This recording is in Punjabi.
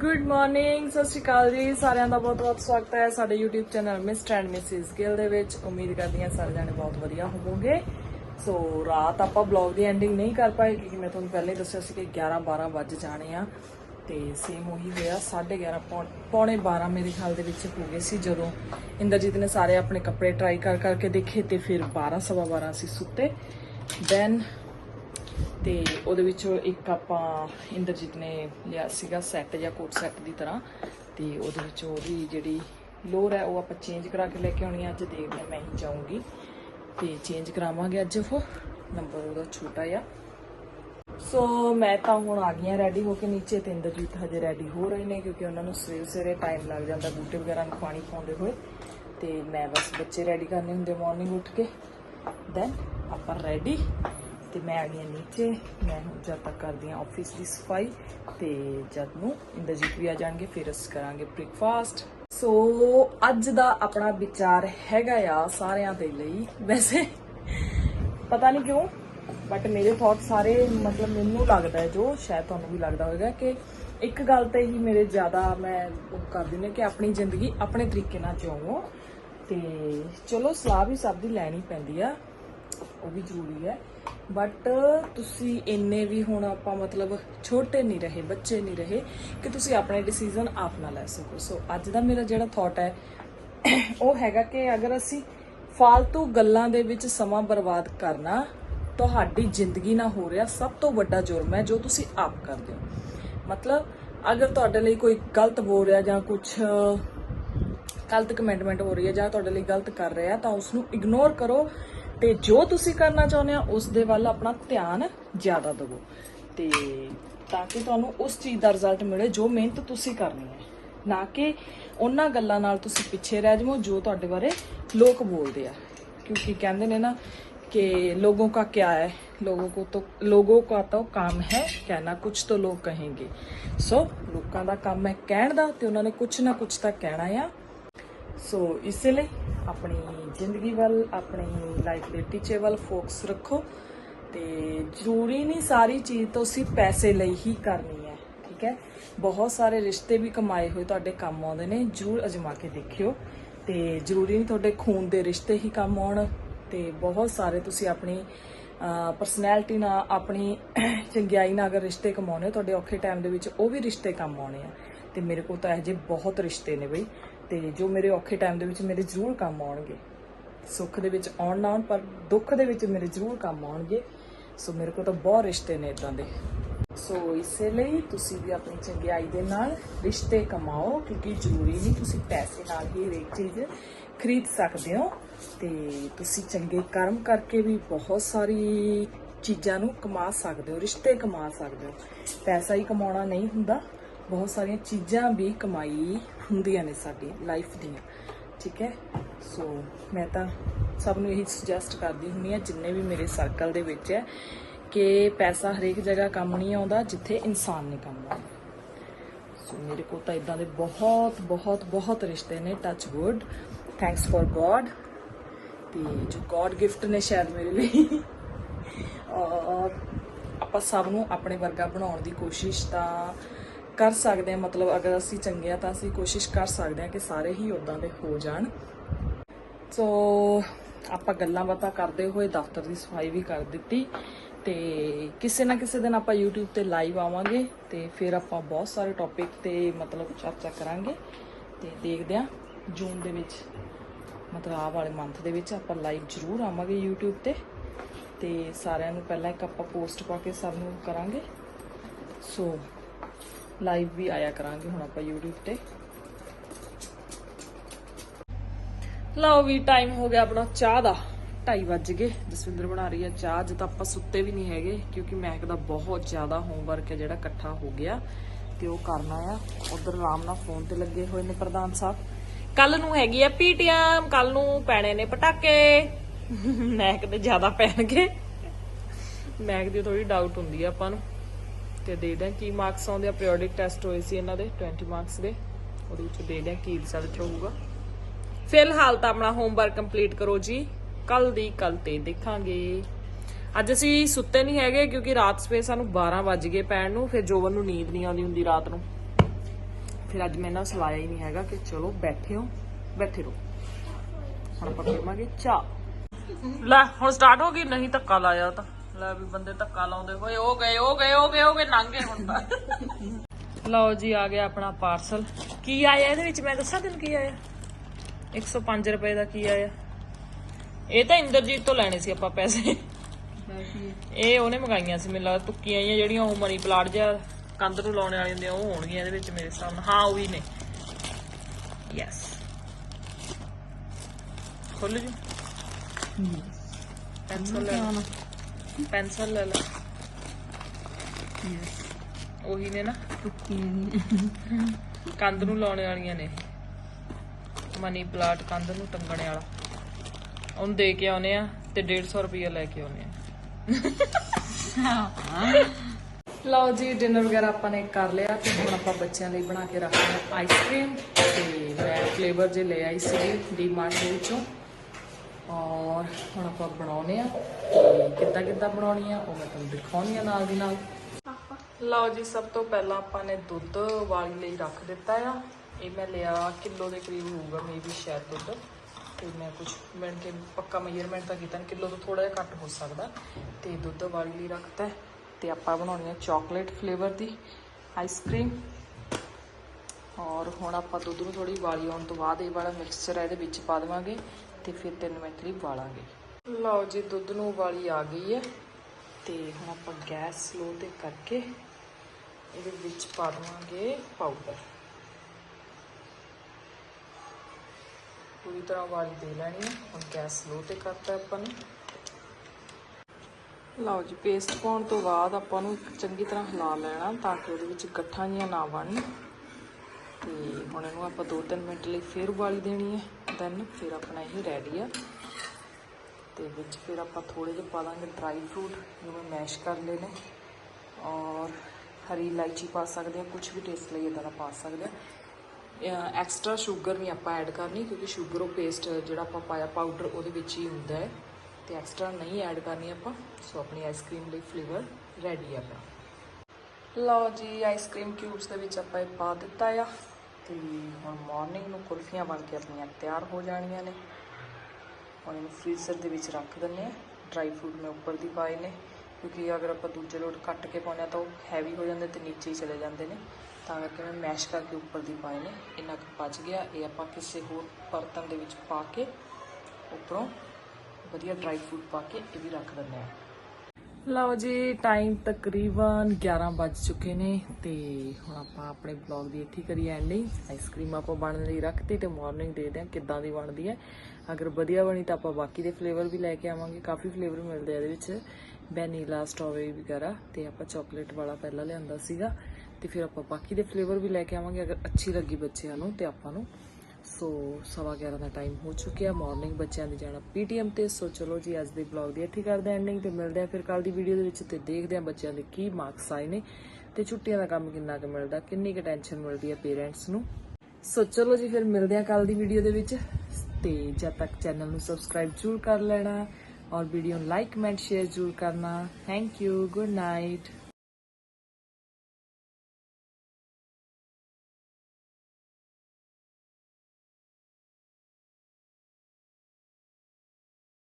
ਗੁੱਡ ਮਾਰਨਿੰਗ ਸਤਿ ਸ਼੍ਰੀ ਅਕਾਲ ਜੀ। ਸਾਰਿਆਂ ਦਾ ਬਹੁਤ-ਬਹੁਤ ਸਵਾਗਤ ਹੈ ਸਾਡੇ YouTube channel Mr and Mrs Gill ਦੇ ਵਿੱਚ। ਉਮੀਦ ਕਰਦੀ ਹਾਂ ਸਾਰੇ ਜਾਣੇ ਬਹੁਤ ਵਧੀਆ ਹੋਵੋਗੇ। ਸੋ ਰਾਤ ਆਪਾਂ ਬਲੌਗ ਦੀ ਐਂਡਿੰਗ ਨਹੀਂ ਕਰ ਪਾਏ, ਕਿਉਂਕਿ ਮੈਂ ਤੁਹਾਨੂੰ ਪਹਿਲੇ ਹੀ ਦੱਸਿਆ ਸੀ ਕਿ 11-12 ਵੱਜ ਜਾਣੇ ਆ। ਤੇ ਸੇਮ ਉਹੀ ਹੋਇਆ 11:30 ਪੌਣੇ 12 ਮੇਰੇ ਖਿਆਲ ਦੇ ਵਿੱਚ ਹੋ ਗਏ ਸੀ ਜਦੋਂ ਇੰਦਰਜੀਤ ਨੇ ਸਾਰੇ ਆਪਣੇ ਕੱਪੜੇ ਟਰਾਈ ਕਰ ਕਰਕੇ ਦੇਖੇ ਤੇ ਫਿਰ 12 ਸਵਾ 12 ਅਸੀਂ ਸੁੱਤੇ। ਦੈਨ ਤੇ ਉਹਦੇ ਵਿੱਚੋਂ ਇੱਕ ਆਪਾਂ ਇੰਦਰਜੀਤ ਨੇ ਲਿਆ ਸੀਗਾ ਸੈੱਟ ਜਾਂ ਕੋਟ ਸੈੱਟ ਦੀ ਤਰ੍ਹਾਂ ਤੇ ਉਹਦੇ ਵਿੱਚ ਉਹਦੀ ਜਿਹੜੀ ਲੋਅਰ ਹੈ ਉਹ ਆਪਾਂ ਚੇਂਜ ਕਰਾ ਕੇ ਲੈ ਕੇ ਆਉਣੀ ਆ। ਅੱਜ ਦੇਖਦੇ ਹਾਂ, ਮੈਂ ਹੀ ਜਾਊਂਗੀ ਤੇ ਚੇਂਜ ਕਰਾਵਾਂਗੇ ਅੱਜ ਉਹ। ਨੰਬਰ ਉਹਦਾ ਛੋਟਾ ਆ ਸੋ ਮੈਂ ਤਾਂ ਹੁਣ ਆ ਗਈ ਹਾਂ ਰੈਡੀ ਹੋ ਕੇ ਨੀਚੇ ਤੇ ਇੰਦਰਜੀਤ ਹਜੇ ਰੈਡੀ ਹੋ ਰਹੇ ਨੇ ਕਿਉਂਕਿ ਉਹਨਾਂ ਨੂੰ ਸਵੇਰ ਸਵੇਰੇ ਟਾਈਮ ਲੱਗ ਜਾਂਦਾ ਬੂਟੇ ਵਗੈਰਾ ਨੂੰ ਪਾਣੀ ਪਾਉਂਦੇ ਹੋਏ। ਤੇ ਮੈਂ ਬਸ ਬੱਚੇ ਰੈਡੀ ਕਰਨੇ ਹੁੰਦੇ ਮਾਰਨਿੰਗ ਉੱਠ ਕੇ। ਦੈਨ ਆਪਾਂ ਰੈਡੀ ਤੇ ਮੈਂ ਆ ਗਈ ਹਾਂ ਨੀਚੇ। ਮੈਂ ਹੁਣ ਜਦ ਤੱਕ ਕਰਦੀ ਹਾਂ ਆਫਿਸ ਦੀ ਸਫ਼ਾਈ, ਤੇ ਜਦ ਨੂੰ ਇੰਦਰਜੀਤ ਵੀ ਆ ਜਾਣਗੇ, ਫਿਰ ਅਸੀਂ ਕਰਾਂਗੇ ਬ੍ਰੇਕਫਾਸਟ ਸੋ ਅੱਜ ਦਾ ਆਪਣਾ ਵਿਚਾਰ ਹੈਗਾ ਆ ਸਾਰਿਆਂ ਦੇ ਲਈ। ਵੈਸੇ ਪਤਾ ਨਹੀਂ ਕਿਉਂ ਬਟ ਮੇਰੇ ਥਾਟ ਸਾਰੇ ਮਤਲਬ ਮੈਨੂੰ ਲੱਗਦਾ ਹੈ ਜੋ, ਸ਼ਾਇਦ ਤੁਹਾਨੂੰ ਵੀ ਲੱਗਦਾ ਹੋਵੇਗਾ ਕਿ ਇੱਕ ਗੱਲ ਤੇ ਹੀ ਮੇਰੇ ਜ਼ਿਆਦਾ ਮੈਂ ਉਹ ਕਰਦੀ ਨੇ ਕਿ ਆਪਣੀ ਜ਼ਿੰਦਗੀ ਆਪਣੇ ਤਰੀਕੇ ਨਾਲ ਜਿਉਵੋ। ਤੇ ਚਲੋ ਸਲਾਹ ਵੀ ਸਭ ਦੀ ਲੈਣੀ ਪੈਂਦੀ ਆ, ਉਹ ਵੀ ਜ਼ਰੂਰੀ ਹੈ। ਬਟ ਤੁਸੀਂ ਇੰਨੇ ਵੀ ਹੁਣ ਆਪਾਂ ਮਤਲਬ ਛੋਟੇ ਨਹੀਂ ਰਹੇ, ਬੱਚੇ ਨਹੀਂ ਰਹੇ ਕਿ ਤੁਸੀਂ ਆਪਣੇ ਡਿਸੀਜਨ ਆਪ ਨਾ ਲੈ ਸਕੋ। ਸੋ ਅੱਜ ਦਾ ਮੇਰਾ ਜਿਹੜਾ ਥਾਟ ਹੈ, ਉਹ ਹੈਗਾ ਕਿ ਅਗਰ ਅਸੀਂ ਫालतू ਗੱਲਾਂ ਦੇ ਵਿੱਚ ਸਮਾਂ ਬਰਬਾਦ ਕਰਨਾ, ਤੁਹਾਡੀ ਜ਼ਿੰਦਗੀ ਨਾਲ ਹੋ ਰਿਹਾ, ਸਭ ਤੋਂ ਵੱਡਾ ਜੁਰਮ ਹੈ ਜੋ ਤੁਸੀਂ ਆਪ ਕਰਦੇ ਹੋ। ਮਤਲਬ ਅਗਰ ਤੁਹਾਡੇ ਲਈ ਕੋਈ ਗਲਤ ਬੋਲ ਰਿਹਾ ਜਾਂ ਕੁਝ ਗਲਤ ਕਮੈਂਟਮੈਂਟ ਹੋ ਰਹੀ ਹੈ ਜਾਂ ਤੁਹਾਡੇ ਲਈ ਗਲਤ ਕਰ ਰਿਹਾ ਤਾਂ ਉਸ ਨੂੰ ਇਗਨੋਰ ਕਰੋ। ਤੇ ਜੋ ਤੁਸੀਂ ਕਰਨਾ ਚਾਹੁੰਦੇ ਆ ਉਸ ਦੇ ਵੱਲ ਆਪਣਾ ਧਿਆਨ ਜ਼ਿਆਦਾ ਦਿਵੋ ਤੇ ਤਾਂ ਕਿ ਤੁਹਾਨੂੰ ਉਸ ਚੀਜ਼ ਦਾ ਰਿਜ਼ਲਟ ਮਿਲੇ ਜੋ ਮਿਹਨਤ ਤੁਸੀਂ ਕਰਨੀ ਹੈ ਨਾ ਕਿ ਉਹਨਾਂ ਗੱਲਾਂ ਨਾਲ ਤੁਸੀਂ ਪਿੱਛੇ ਰਹਿ ਜਾਵੋ ਜੋ ਤੁਹਾਡੇ ਬਾਰੇ ਲੋਕ ਬੋਲਦੇ ਆ क्योंकि कहते ने ना कि लोगों का क्या है लोगों को तो लोगों का तो काम है कहना कुछ तो लोग कहेंगे सो ਲੋਕਾਂ ਦਾ ਕੰਮ ਹੈ ਕਹਿਣ ਦਾ ਤੇ ਉਹਨਾਂ ਨੇ ਕੁਝ ਨਾ ਕੁਝ ਤਾਂ ਕਹਿਣਾ ਆ ਸੋ ਇਸੇ ਲਈ ਆਪਣੀ ਜ਼ਿੰਦਗੀ ਵੱਲ, ਆਪਣੀ ਲਾਈਫ ਦੇ ਟੀਚੇ ਵੱਲ ਫੋਕਸ ਰੱਖੋ ਤੇ ਜ਼ਰੂਰੀ ਨਹੀਂ ਸਾਰੀ ਚੀਜ਼ ਤੁਸੀਂ ਪੈਸੇ ਲਈ ਹੀ ਕਰਨੀ ਹੈ, ਠੀਕ ਹੈ? ਬਹੁਤ ਸਾਰੇ ਰਿਸ਼ਤੇ ਵੀ ਕਮਾਏ ਹੋਏ ਤੁਹਾਡੇ ਕੰਮ ਆਉਂਦੇ ਨੇ, ਜ਼ਰੂਰ ਅਜਮਾ ਕੇ ਦੇਖਿਓ ਤੇ ਜ਼ਰੂਰੀ ਨਹੀਂ ਤੁਹਾਡੇ ਖੂਨ ਦੇ ਰਿਸ਼ਤੇ ਹੀ ਕੰਮ ਆਉਣ ਤੇ ਬਹੁਤ ਸਾਰੇ ਤੁਸੀਂ ਆਪਣੀ ਪਰਸਨੈਲਿਟੀ ਨਾਲ ਆਪਣੀ ਚੰਗਿਆਈ ਨਾਲ ਅਗਰ ਰਿਸ਼ਤੇ ਕਮਾਉਣੇ ਤੁਹਾਡੇ ਔਖੇ ਟਾਈਮ ਦੇ ਵਿੱਚ ਉਹ ਵੀ ਰਿਸ਼ਤੇ ਕੰਮ ਆਉਣੇ ਆ ਤੇ ਮੇਰੇ ਕੋਲ ਤਾਂ ਇਹੋ ਜਿਹੇ ਬਹੁਤ ਰਿਸ਼ਤੇ ਨੇ ਬਈ। ਤੇ ਜੋ ਮੇਰੇ ਔਖੇ ਟਾਈਮ ਦੇ ਵਿੱਚ ਮੇਰੇ ਜ਼ਰੂਰ ਕੰਮ ਆਉਣਗੇ। ਸੁੱਖ ਦੇ ਵਿੱਚ ਆਉਣ ਨਾ ਆਉਣ, ਪਰ ਦੁੱਖ ਦੇ ਵਿੱਚ ਮੇਰੇ ਜ਼ਰੂਰ ਕੰਮ ਆਉਣਗੇ। ਸੋ ਮੇਰੇ ਕੋਲ ਤਾਂ ਬਹੁਤ ਰਿਸ਼ਤੇ ਨੇ ਇਦਾਂ ਦੇ। ਸੋ ਇਸੇ ਲਈ ਤੁਸੀਂ ਵੀ ਆਪਣੀ ਚੰਗਿਆਈ ਦੇ ਨਾਲ ਰਿਸ਼ਤੇ ਕਮਾਓ, ਕਿਉਂਕਿ ਜ਼ਰੂਰੀ ਨਹੀਂ ਤੁਸੀਂ ਪੈਸੇ ਨਾਲ ਹੀ ਹਰੇਕ ਚੀਜ਼ ਖਰੀਦ ਸਕਦੇ ਹੋ। ਤੇ ਤੁਸੀਂ ਚੰਗੇ ਕਰਮ ਕਰਕੇ ਵੀ ਬਹੁਤ ਸਾਰੀ ਚੀਜ਼ਾਂ ਨੂੰ ਕਮਾ ਸਕਦੇ ਹੋ, ਰਿਸ਼ਤੇ ਕਮਾ ਸਕਦੇ ਹੋ। ਪੈਸਾ ਹੀ ਕਮਾਉਣਾ ਨਹੀਂ ਹੁੰਦਾ। ਬਹੁਤ ਸਾਰੀਆਂ ਚੀਜ਼ਾਂ ਵੀ ਕਮਾਈ ਹੁੰਦੀਆਂ ਨੇ ਸਾਡੀ ਲਾਈਫ ਦੀਆਂ, ਠੀਕ ਹੈ? ਸੋ ਮੈਂ ਤਾਂ ਸਭ ਨੂੰ ਇਹੀ ਸੁਜੈਸਟ ਕਰਦੀ ਹੁੰਦੀ ਹਾਂ, ਜਿੰਨੇ ਵੀ ਮੇਰੇ ਸਰਕਲ ਦੇ ਵਿੱਚ ਹੈ, ਕਿ ਪੈਸਾ ਹਰੇਕ ਜਗ੍ਹਾ ਕੰਮ ਨਹੀਂ ਆਉਂਦਾ ਜਿੱਥੇ ਇਨਸਾਨ ਨੇ ਕੰਮ ਆਉਂਦਾ। ਸੋ ਮੇਰੇ ਕੋਲ ਤਾਂ ਇਦਾਂ ਦੇ ਬਹੁਤ ਬਹੁਤ ਬਹੁਤ ਰਿਸ਼ਤੇ ਨੇ touch wood thanks for God ਤੇ ਜੋ ਗੋਡ ਗਿਫਟ ਨੇ ਸ਼ਾਇਦ ਮੇਰੇ ਲਈ। ਔਰ ਆਪਾਂ ਸਭ ਨੂੰ ਆਪਣੇ ਵਰਗਾ ਬਣਾਉਣ ਦੀ ਕੋਸ਼ਿਸ਼ ਤਾਂ ਕਰ ਸਕਦੇ ਹਾਂ, ਮਤਲਬ ਅਗਰ ਅਸੀਂ ਚੰਗੇ ਆ ਤਾਂ ਅਸੀਂ ਕੋਸ਼ਿਸ਼ ਕਰ ਸਕਦੇ ਹਾਂ ਕਿ ਸਾਰੇ ਹੀ ਉਦਾਂ ਦੇ ਹੋ ਜਾਣ। ਸੋ ਆਪਾਂ ਗੱਲਾਂ ਬਾਤਾਂ ਕਰਦੇ ਹੋਏ ਦਫ਼ਤਰ ਦੀ ਸਫ਼ਾਈ ਵੀ ਕਰ ਦਿੱਤੀ ਤੇ ਕਿਸੇ ਨਾ ਕਿਸੇ ਦਿਨ ਆਪਾਂ YouTube ਤੇ ਲਾਈਵ ਆਵਾਂਗੇ ਤੇ ਫਿਰ ਆਪਾਂ ਬਹੁਤ ਸਾਰੇ ਟੌਪਿਕ ਤੇ ਮਤਲਬ ਚਰਚਾ ਕਰਾਂਗੇ ਤੇ ਦੇਖਦੇ ਹਾਂ ਜੂਨ ਦੇ ਵਿੱਚ, ਮਤਲਬ ਆ ਵਾਲੇ ਮੰਥ ਦੇ ਵਿੱਚ ਆਪਾਂ ਲਾਈਵ ਜ਼ਰੂਰ ਆਵਾਂਗੇ YouTube ਤੇ ਤੇ ਸਾਰਿਆਂ ਨੂੰ ਪਹਿਲਾਂ ਇੱਕ ਆਪਾਂ ਪੋਸਟ ਪਾ ਕੇ ਸਭ ਨੂੰ ਕਰਾਂਗੇ। ਸੋ ਲਾਈਵ ਵੀ ਆਇਆ ਕਰਾਂਗੇ ਹੁਣ ਆਪਾਂ YouTube ਤੇ। ਲਓ ਵੀ ਟਾਈਮ ਹੋ ਗਿਆ ਆਪਣਾ ਚਾਹ ਦਾ। 2:30 ਵੱਜ ਗਏ। ਜਸਵਿੰਦਰ ਬਣਾ ਰਹੀ ਹੈ ਚਾਹ। ਅੱਜ ਤਾਂ ਆਪਾਂ ਸੁੱਤੇ ਵੀ ਨਹੀਂ ਹੈਗੇ, ਕਿਉਂਕਿ ਮਹਿਕ ਦਾ ਬਹੁਤ ਜ਼ਿਆਦਾ ਹੋਮਵਰਕ ਹੈ ਜਿਹੜਾ ਇਕੱਠਾ ਹੋ ਗਿਆ ਤੇ ਉਹ ਕਰਨਾ ਆ। ਉਧਰ ਆਰਾਮ ਨਾਲ ਫੋਨ ਤੇ ਲੱਗੇ ਹੋਏ ਨੇ ਪ੍ਰਧਾਨ ਸਾਹਿਬ। ਕੱਲ ਨੂੰ ਹੈਗੀ ਆ ਪੀਟੀਐਮ ਕੱਲ ਨੂੰ ਪੈਣੇ ਨੇ ਪਟਾਕੇ। ਮਹਿਕ ਦੇ ਜ਼ਿਆਦਾ ਪੈਣਗੇ। ਮਹਿਕ ਦੀ ਥੋੜੀ ਡਾਊਟ ਹੁੰਦੀ ਆ ਆਪਾਂ ਨੂੰ। ਤੇ ਦੇਖਦੇ ਹਾਂ ਕੀ ਮਾਰਕਸ ਆਉਂਦੇ ਆ ਪੀਰੀਓਡਿਕ ਟੈਸਟ ਹੋਏ ਸੀ ਇਹਨਾਂ ਦੇ? 20 ਮਾਰਕਸ ਦੇ। ਉਹਦੇ ਵਿੱਚ ਦੇਖਦੇ ਹਾਂ ਕੀ ਰਿਜ਼ਲਟ ਹੋਊਗਾ ਫਿਲਹਾਲ ਤਾਂ ਆਪਣਾ ਹੋਮਵਰਕ ਕੰਪਲੀਟ ਕਰੋ ਜੀ। ਕੱਲ ਦੀ ਕੱਲ ਤੇ ਦੇਖਾਂਗੇ। ਅੱਜ ਅਸੀਂ ਸੁੱਤੇ ਨਹੀਂ ਹੈਗੇ ਕਿਉਂਕਿ ਰਾਤ ਸਵੇਰ ਸਾਨੂੰ 12 ਵਜ ਗਏ ਪੈਣ ਨੂੰ। ਫਿਰ ਜੋਵਨ ਨੂੰ ਨੀਂਦ ਨਹੀਂ ਆਉਂਦੀ ਹੁੰਦੀ ਰਾਤ ਨੂੰ। ਫਿਰ ਅੱਜ ਮੈਂ ਇਹਨਾਂ ਨੂੰ ਸਲਾਇਆ ਹੀ ਨਹੀਂ ਹੈਗਾ ਕਿ ਚਲੋ ਬੈਠੇ ਹੋ। ਬੈਠੇ ਰਹੋ। ਹੁਣ ਆਪਾਂ ਪੀਵਾਂਗੇ ਚਾਹ। ਲੈ, ਹੁਣ ਸਟਾਰਟ ਹੋ ਗਈ? ਨਹੀਂ ਧੱਕਾ ਲਾਇਆ ਤਾਂ। ਲੈ ਵੀ ਬੰਦੇ ਧੱਕਾ ਲਾਉਂਦੇ ਹੋਏ ਉਹ ਗਏ ਉਹ ਗਏ ਉਹ ਗਏ ਉਹ ਗਏ ਲੰਘੇ ਹੁਣ ਤਾਂ। ਲਓ ਜੀ ਆ ਗਿਆ ਆਪਣਾ ਪਾਰਸਲ ਕੀ ਆਇਆ ਇਹਦੇ ਵਿੱਚ? ਮੈਂ ਦੱਸਾਂ ਤੈਨੂੰ ਕੀ ਆਇਆ? 105 ਰੁਪਏ ਦਾ ਕੀ ਆਇਆ? ਇਹ ਤਾਂ ਇੰਦਰਜੀਤ ਤੋਂ ਲੈਣੇ ਸੀ ਆਪਾਂ ਪੈਸੇ। ਇਹ ਉਹਨੇ ਮੰਗਾਈਆਂ ਸੀ ਮੈਨੂੰ ਲੱਗਦਾ ਤੁੱਕੀਆਂ ਜਿਹੀਆਂ ਜਿਹੜੀਆਂ ਉਹ ਮਨੀ ਪਲਾਟ ਜਿਹਾ ਕੰਧ ਨੂੰ ਲਾਉਣ ਵਾਲੀਆਂ ਹੁੰਦੀਆਂ ਉਹ ਹੋਣਗੀਆਂ ਇਹਦੇ ਵਿੱਚ ਮੇਰੇ ਹਿਸਾਬ ਨਾਲ। ਹਾਂ ਉਹ ਵੀ ਨੇ। ਯੈਸ ਖੋਲ ਜੀ। ਪੈਨਸਲ ਲੈ ਲੈ ਪੈਨਸਲ ਲੈ ਲੈ। ਉਹੀ ਨੇ ਨਾ। ਕੰਧ ਨੂੰ ਲਾਉਣ ਵਾਲੀਆਂ ਨੇ। ਮਨੀ ਪਲਾਟ ਕੰਧ ਨੂੰ ਟੰਗਣ ਵਾਲਾ। ਉਹਨੂੰ ਦੇ ਕੇ ਆਉਨੇ ਆ ਤੇ 150 ਰੁਪਏ ਲੈ ਕੇ ਆਉਨੇ ਆ। ਲਓ ਜੀ ਡਿਨਰ ਵਗੈਰਾ ਆਪਾਂ ਨੇ ਕਰ ਲਿਆ ਤੇ ਹੁਣ ਆਪਾਂ ਬੱਚਿਆਂ ਲਈ ਬਣਾ ਕੇ ਰੱਖਦੇ ਹਾਂ ਆਈਸਕ੍ਰੀਮ ਤੇ ਮੈਂ ਫਲੇਵਰ ਜੇ ਲੈ ਆਈ ਸੀ ਡੀਮਾਰਟ ਦੇ ਵਿੱਚੋਂ। ਔਰ ਹੁਣ ਆਪਾਂ ਬਣਾਉਨੇ ਆ। ਕਿੱਦਾਂ ਕਿੱਦਾਂ ਬਣਾਉਣੀ ਆ, ਉਹ ਮੈਂ ਤੁਹਾਨੂੰ ਦਿਖਾਉਣੀ ਆ ਨਾਲ ਦੀ ਨਾਲ। ਲਓ ਜੀ, ਸਭ ਤੋਂ ਪਹਿਲਾਂ ਆਪਾਂ ਨੇ ਦੁੱਧ ਵਾਲੀ ਲਈ ਰੱਖ ਦਿੱਤਾ ਆ। ਇਹ ਮੈਂ ਲਿਆ ਕਿਲੋ ਦੇ ਕਰੀਬ ਹੋਊਗਾ ਮੇਬੀ ਸ਼ਾਇਦ ਦੁੱਧ। ਤੇ ਮੈਂ ਕੁਝ ਮਿਣ ਕੇ ਪੱਕਾ ਮੈਜ਼ਰਮੈਂਟ ਤਾਂ ਕੀਤਾ ਨਹੀਂ ਕਿਲੋ ਤੋਂ ਥੋੜਾ ਜਿਹਾ ਘੱਟ ਹੋ ਸਕਦਾ। ਤੇ ਦੁੱਧ ਵਾਲੀ ਲਈ ਰੱਖਤਾ ਹੈ। ਤੇ ਆਪਾਂ ਬਣਾਉਣੀ ਆ ਚਾਕਲੇਟ ਫਲੇਵਰ ਦੀ ਆਈਸਕ੍ਰੀਮ ਔਰ ਹੁਣ ਆਪਾਂ ਦੁੱਧ ਨੂੰ ਥੋੜੀ ਵਾਲੀ ਆਉਣ ਤੋਂ ਬਾਅਦ ਇਹ ਵਾਲਾ ਮਿਕਸਚਰ ਇਹਦੇ ਵਿੱਚ ਪਾ ਦੇਵਾਂਗੇ। ਤੇ ਫਿਰ 3 ਮਿੰਟ ਲਈ ਉਬਾਲਾਂਗੇ ਲਓ ਜੀ, ਦੁੱਧ ਨੂੰ ਉਬਾਲੀ ਆ ਗਈ ਹੈ ਤੇ ਹੁਣ ਆਪਾਂ ਗੈਸ ਸਲੋ ਤੇ ਕਰਕੇ ਇਹਦੇ ਵਿੱਚ ਪਾ ਦੇਵਾਂਗੇ ਪਾਊਡਰ ਪੂਰੀ ਤਰ੍ਹਾਂ ਉਬਾਲੀ ਦੇ ਲੈਣੀ ਹੈ। ਹੁਣ ਗੈਸ ਸਲੋ ਤੇ ਕਰਤਾ ਆਪਾਂ ਨੇ। ਲਓ ਜੀ ਪੇਸਟ ਪਾਉਣ ਤੋਂ ਬਾਅਦ ਆਪਾਂ ਨੂੰ ਚੰਗੀ ਤਰ੍ਹਾਂ ਹਿਲਾ ਲੈਣਾ ਤਾਂ ਕਿ ਉਹਦੇ ਵਿੱਚ ਗੱਠਾਂ ਜੀਆਂ ਨਾ ਬਣਨ ਤੇ ਹੁਣ ਇਹਨੂੰ ਆਪਾਂ 2-3 ਮਿੰਟ ਲਈ ਫੇਰ ਉਬਾਲੀ ਦੇਣੀ ਹੈ। ਦੈਨ ਫਿਰ ਆਪਣਾ ਇਹ ਰੈਡੀ ਆ। ਤੇ ਵਿੱਚ ਫਿਰ ਆਪਾਂ ਥੋੜੇ ਜਿਹਾ ਪਾ ਦਾਂਗੇ ਡਰਾਈ ਫਰੂਟ ਜੋ ਮੈਂ ਮੈਸ਼ ਕਰ ਲਏ ਨੇ। ਔਰ ਹਰੀ ਇਲਾਇਚੀ ਪਾ ਸਕਦੇ ਹਾਂ ਕੁਝ ਵੀ ਟੇਸਟ ਲਈ ਇਦਾਂ ਦਾ ਪਾ ਸਕਦੇ ਹਾਂ ਐਕਸਟਰਾ ਸ਼ੂਗਰ ਨਹੀਂ ਆਪਾਂ ਐਡ ਕਰਨੀ, ਕਿਉਂਕਿ ਸ਼ੂਗਰ ਉਹ ਪੇਸਟ ਜਿਹੜਾ ਆਪਾਂ ਪਾਇਆ ਪਾਊਡਰ ਉਹਦੇ ਵਿੱਚ ਹੀ ਹੁੰਦਾ ਹੈ। ਤੇ ਐਕਸਟਰਾ ਨਹੀਂ ਐਡ ਕਰਨੀ ਆਪਾਂ, ਸੋ ਆਪਣੀ ਆਈਸਕ੍ਰੀਮ ਲਈ ਫਲੇਵਰ ਰੈਡੀ ਆ ਆਪਣਾ। ਲਓ ਜੀ ਆਈਸਕ੍ਰੀਮ ਕਿਊਬਸ ਦੇ ਵਿੱਚ ਆਪਾਂ ਇਹ ਪਾ ਦਿੱਤਾ ਆ। ਤੇ ਹੁਣ ਮਾਰਨਿੰਗ ਨੂੰ ਕੁਲਫੀਆਂ ਬਣ ਕੇ ਆਪਣੀਆਂ ਤਿਆਰ ਹੋ ਜਾਣੀਆਂ ਨੇ। ਹੁਣ ਇਹਨੂੰ ਫ੍ਰੀਜ਼ਰ ਦੇ ਵਿੱਚ ਰੱਖ ਦਿੰਨੇ ਆ ਡਰਾਈ ਫਰੂਟ ਮੈਂ ਉੱਪਰ ਦੀ ਪਾਏ ਨੇ, ਕਿਉਂਕਿ ਅਗਰ ਆਪਾਂ ਦੂਜੇ ਲੋਟ ਕੱਟ ਕੇ ਪਾਉਂਦੇ ਹਾਂ ਤਾਂ ਉਹ ਹੈਵੀ ਹੋ ਜਾਂਦੇ ਤੇ ਨੀਚੇ ਹੀ ਚਲੇ ਜਾਂਦੇ ਨੇ। ਤਾਂ ਕਰਕੇ ਮੈਂ ਮੈਸ਼ ਕਰਕੇ ਉੱਪਰ ਦੀ ਪਾਏ ਨੇ। ਇੰਨਾ ਕੁ ਬਚ ਗਿਆ। ਇਹ ਆਪਾਂ ਕਿਸੇ ਹੋਰ ਬਰਤਨ ਦੇ ਵਿੱਚ ਪਾ ਕੇ ਉੱਪਰੋਂ ਵਧੀਆ ਡਰਾਈ ਫਰੂਟ ਪਾ ਕੇ ਇਹ ਵੀ ਰੱਖ ਦਿੰਦੇ ਆ ਲਓ ਜੀ ਟਾਈਮ ਤਕਰੀਬਨ 11 ਵੱਜ ਚੁੱਕੇ ਨੇ ਤੇ ਹੁਣ ਆਪਾਂ ਆਪਣੇ ਬਲੌਗ ਦੀ ਇੱਥੇ ਕਰੀਏ ਐਂਡਿੰਗ ਆਈਸਕ੍ਰੀਮ ਆਪਾਂ ਬਣਨ ਲਈ ਰੱਖਤੀ ਤੇ ਮਾਰਨਿੰਗ ਦੇਖਦੇ ਹਾਂ, ਕਿੱਦਾਂ ਦੀ ਬਣਦੀ ਹੈ। ਅਗਰ ਵਧੀਆ ਬਣੀ ਤਾਂ ਆਪਾਂ ਬਾਕੀ ਦੇ ਫਲੇਵਰ ਵੀ ਲੈ ਕੇ ਆਵਾਂਗੇ, ਕਾਫੀ ਫਲੇਵਰ ਮਿਲਦੇ ਆ ਇਹਦੇ ਵਿੱਚ। ਵੈਨੀਲਾ ਸਟ੍ਰਾਬੇਰੀ ਵਗੈਰਾ ਤੇ ਆਪਾਂ ਚਾਕਲੇਟ ਵਾਲਾ ਪਹਿਲਾਂ ਲਿਆਂਦਾ ਸੀਗਾ। ਤੇ ਫਿਰ ਆਪਾਂ ਬਾਕੀ ਦੇ ਫਲੇਵਰ ਵੀ ਲੈ ਕੇ ਆਵਾਂਗੇ, ਅਗਰ ਅੱਛੀ ਲੱਗੀ ਬੱਚਿਆਂ ਨੂੰ ਤੇ ਆਪਾਂ ਨੂੰ। ਸੋ ਸਵਾ 11 ਦਾ ਟਾਈਮ ਹੋ ਚੁੱਕਿਆ ਮਾਰਨਿੰਗ ਬੱਚਿਆਂ ਦੇ ਜਾਣਾ ਪੀਟੀਐਮ ਤੇ, ਸੋ ਚਲੋ ਜੀ, ਅੱਜ ਦੇ ਬਲੌਗ ਦੀ ਇੱਥੇ ਕਰਦੇ ਐਂਡਿੰਗ ਤੇ ਮਿਲਦੇ ਆ ਫਿਰ ਕੱਲ ਦੀ ਵੀਡੀਓ ਦੇ ਵਿੱਚ ਤੇ ਦੇਖਦੇ ਆ ਬੱਚਿਆਂ ਦੇ ਕੀ ਮਾਰਕਸ ਆਏ ਨੇ ਤੇ ਛੁੱਟੀਆਂ ਦਾ ਕੰਮ ਕਿੰਨਾ ਕੁ ਮਿਲਦਾ, ਕਿੰਨੀ ਕੁ ਟੈਨਸ਼ਨ ਮਿਲਦੀ ਹੈ ਪੇਰੈਂਟਸ ਨੂੰ। ਸੋ ਚਲੋ ਜੀ, ਫਿਰ ਮਿਲਦੇ ਆ ਕੱਲ ਦੀ ਵੀਡੀਓ ਦੇ ਵਿੱਚ ਤੇ ਜਦ ਤੱਕ ਚੈਨਲ ਨੂੰ ਸਬਸਕ੍ਰਾਈਬ ਜ਼ਰੂਰ ਕਰ ਲੈਣਾ ਔਰ ਵੀਡੀਓ ਨੂੰ ਲਾਈਕ ਕਮੈਂਟ ਸ਼ੇਅਰ ਜ਼ਰੂਰ ਕਰਨਾ। Thank you good night